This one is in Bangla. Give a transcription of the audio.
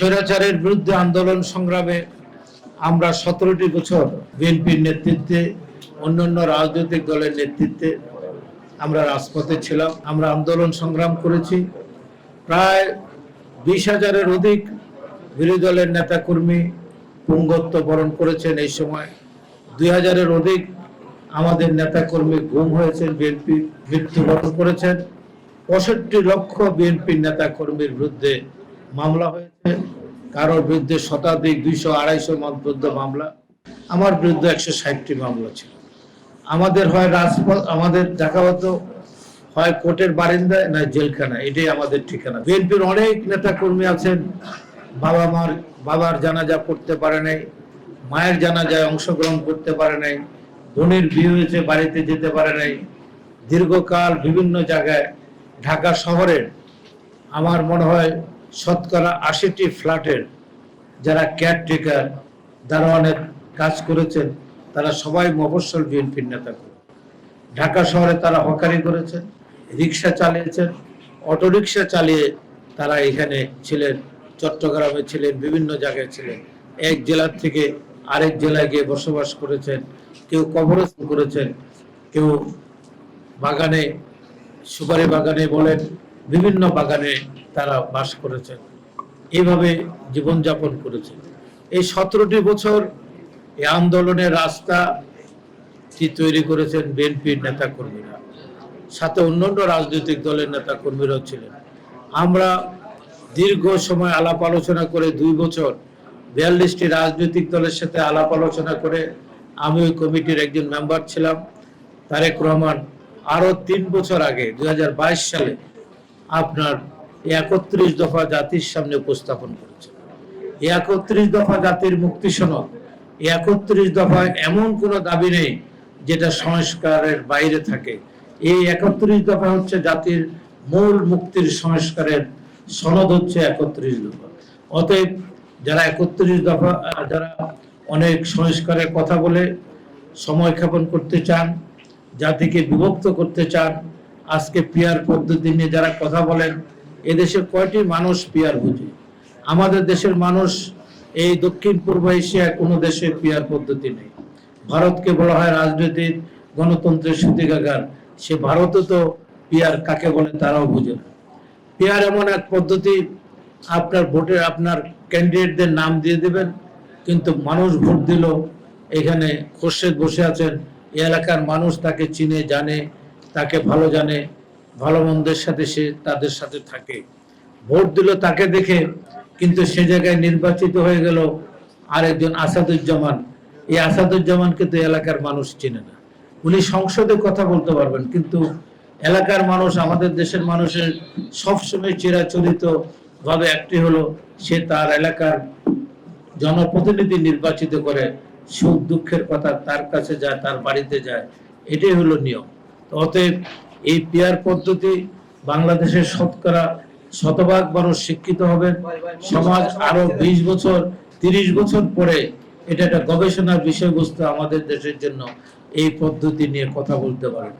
স্বৈরাচারের বিরুদ্ধে আন্দোলন সংগ্রামে আমরা সতেরোটি বছর বিএনপির নেতৃত্বে, অন্যান্য রাজনৈতিক দলের নেতৃত্বে আমরা রাজপথে ছিলাম, আমরা আন্দোলন সংগ্রাম করেছি। প্রায় বিশ হাজারের অধিক বিরোধী দলের নেতাকর্মী পুঙ্গত্ব বরণ করেছেন এই সময়। দুই হাজারের অধিক আমাদের নেতাকর্মী গুম হয়েছেন, বিএনপি মৃত্যুবরণ করেছেন। পঁয়ষট্টি লক্ষ বিএনপির নেতাকর্মীর বিরুদ্ধে মামলা হয়েছে। কারোর বিরুদ্ধে শতাধিক দুইশো আড়াইশো মন্তব্য মামলা। আমার বিরুদ্ধে একশো ষাটটি মামলা ছিল। আমাদের হয় রাজপথ, আমাদের দেখা হতো হয় কোর্টের বারিন্দায় না জেলখানা, এটাই আমাদের ঠিকানা। বিএনপির অনেক নেতা কর্মী আছেন। বাবা মার, বাবার জানাজা পড়তে পারে নাই, মায়ের জানাজায় অংশগ্রহণ করতে পারে নাই বোনের বিয়ে হয়েছে, বাড়িতে যেতে পারে নাই। দীর্ঘকাল বিভিন্ন জায়গায়, ঢাকা শহরের আমার মনে হয় শতকরা আশিটি ফ্ল্যাটের যারা কেয়ারটেকার দারোয়ানের কাজ করেছেন, তারা সবাই মফস্বল বিএনপির নেতা। করে ঢাকা শহরে তারা হকারি করেছেন, রিক্সা চালিয়েছেন অটোরিক্সা চালিয়ে তারা এখানে ছিলেন, চট্টগ্রামে ছিলেন, বিভিন্ন জায়গায় ছিলেন। এক জেলার থেকে আরেক জেলায় গিয়ে বসবাস করেছেন, কেউ কবরস্থ করেছেন, কেউ বাগানে, সুপারি বাগানে বলেন বিভিন্ন বাগানে তারা বাস করেছেন। এভাবে জীবনযাপন করেছেন। এই সতেরোটি বছর এই আন্দোলনের রাস্তা কি তৈরি করেছেন বিএনপির নেতা কর্মীরা সাথে অন্যান্য রাজনৈতিক দলের নেতা কর্মীরাও ছিলেন। আমরা দীর্ঘ সময় আলাপ আলোচনা করে দুই বছর বিয়াল্লিশটি রাজনৈতিক দলের সাথে আলাপ আলোচনা করে আমি ওই কমিটির একজন মেম্বার ছিলাম। তারেক রহমান আরও তিন বছর আগে, দুই হাজার বাইশ সালে আপনার একত্রিশ দফা জাতির সামনে উপস্থাপন করেছে। একত্রিশ দফা জাতির মুক্তি সনদ, একত্রিশ দফা এমন কোনো দাবি নেই যেটা সংস্কারের বাইরে থাকে। এই একত্রিশ দফা হচ্ছে জাতির মূল মুক্তির সংস্কারের সনদ হচ্ছে একত্রিশ দফা। অতএব যারা একত্রিশ দফা, যারা অনেক সংস্কারের কথা বলে সময় ক্ষেপণ করতে চান, জাতিকে বিভক্ত করতে চান আজকে পিয়ার পদ্ধতি নিয়ে যারা কথা বলেন, এদেশে কয়টি মানুষ পিয়ার বুঝে? আমাদের দেশের মানুষ এই দক্ষিণ পূর্ব এশিয়ায় কোনো দেশে পিয়ার পদ্ধতি নেই। ভারতকে বলা হয় রাজনৈতিক গণতন্ত্রের সূতিকাগার। সে ভারতও তো পিয়ার কাকে বলে তারাও বুঝে না। পিয়ার এমন এক পদ্ধতি, আপনার ভোটে আপনার ক্যান্ডিডেটদের নাম দিয়ে দেবেন, কিন্তু মানুষ ভোট দিল, এখানে খোরশেদ বসে আছেন এলাকার মানুষ তাকে চিনে, জানে তাকে ভালো জানে, ভালো মন্দের সাথে সে তাদের সাথে থাকে। ভোট দিল তাকে দেখে, কিন্তু সে জায়গায় নির্বাচিত হয়ে গেল আরেকজন আসাদুজ্জামান। এই আসাদুজ্জামানকে তো এলাকার মানুষ চেনে না। উনি সংসদে কথা বলতে পারবেন, কিন্তু এলাকার মানুষ, আমাদের দেশের মানুষের সবসময় চিরাচরিত ভাবে একটি হলো, সে তার এলাকার জনপ্রতিনিধি নির্বাচিত করে সুখ দুঃখের কথা তার কাছে যায়, তার বাড়িতে যায়। এটাই হলো নিয়ম। অতএব এই পিয়ার পদ্ধতি বাংলাদেশের শতকরা শতভাগ মানুষ শিক্ষিত হবে। সমাজ আরও বিশ বছর, তিরিশ বছর পরে এটা একটা গবেষণার বিষয়বস্তু আমাদের দেশের জন্য এই পদ্ধতি নিয়ে কথা বলতে পারে